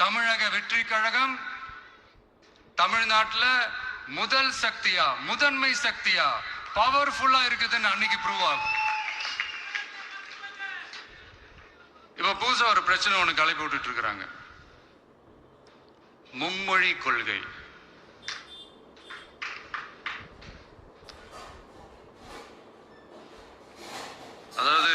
தமிழக வெற்றி கழகம் தமிழ்நாட்டில் முதல் சக்தியா முதன்மை சக்தியா பவர்ஃபுல்லா இருக்குதுன்னு அன்னைக்கு ப்ரூவ் ஆகும். இப்ப புதுசா ஒரு பிரச்சனை ஒண்ணு கிளப்பி விட்டுட்டு இருக்கிறாங்க. மும்மொழி கொள்கை அதாவது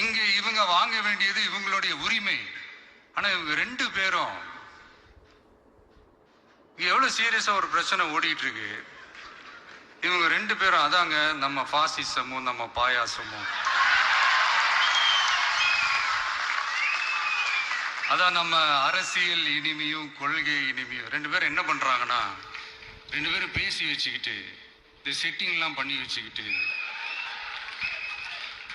இங்க இவங்க வாங்க வேண்டியது இவங்களுடைய உரிமை. ஆனா இவங்க ரெண்டு பேரும் எவ்வளவு சீரியஸா ஒரு பிரச்சனை ஓடிட்டு இருக்கு இவங்க ரெண்டு பேரும் அதாங்க நம்ம பாசிசமும் நம்ம பாயாசமும். அதான் நம்ம அரசியல் இனிமையும் கொள்கை இனிமையும். ரெண்டு பேரும் என்ன பண்றாங்கன்னா ரெண்டு பேரும் பேசி வச்சுக்கிட்டு இந்த செட்டிங்லாம் பண்ணி வச்சுக்கிட்டு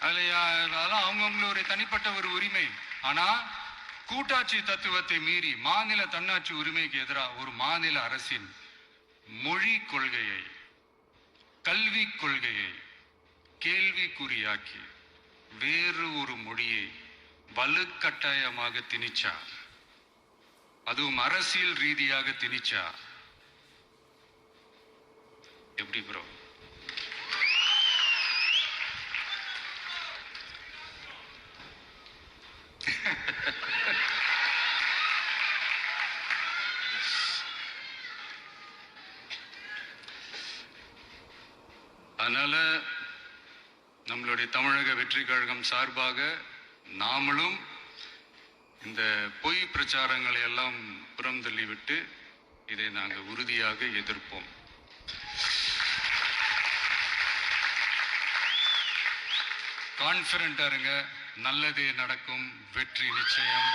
அதுல அதெல்லாம் அவங்கவுங்களுடைய தனிப்பட்ட ஒரு உரிமை. ஆனா கூட்டாட்சி தத்துவத்தை மீறி மாநில தன்னாட்சி உரிமைக்கு எதிராக ஒரு மாநில அரசின் மொழி கொள்கையை கல்வி கொள்கையை கேள்விக்குறியாக்கி வேறு ஒரு மொழியை வலுக்கட்டாயமாக திணிச்சா அதுவும் அரசியல் ரீதியாக திணிச்சா எப்படி ப்ரோ அதனால நம்மளுடைய தமிழக வெற்றி கழகம் சார்பாக நாமளும் இந்த பொய் பிரச்சாரங்களை எல்லாம் புறம் தள்ளிவிட்டு இதை நாங்கள் உறுதியாக எதிர்ப்போம். கான்பிடண்டா இருங்க. நல்லதே நடக்கும். வெற்றி நிச்சயம்.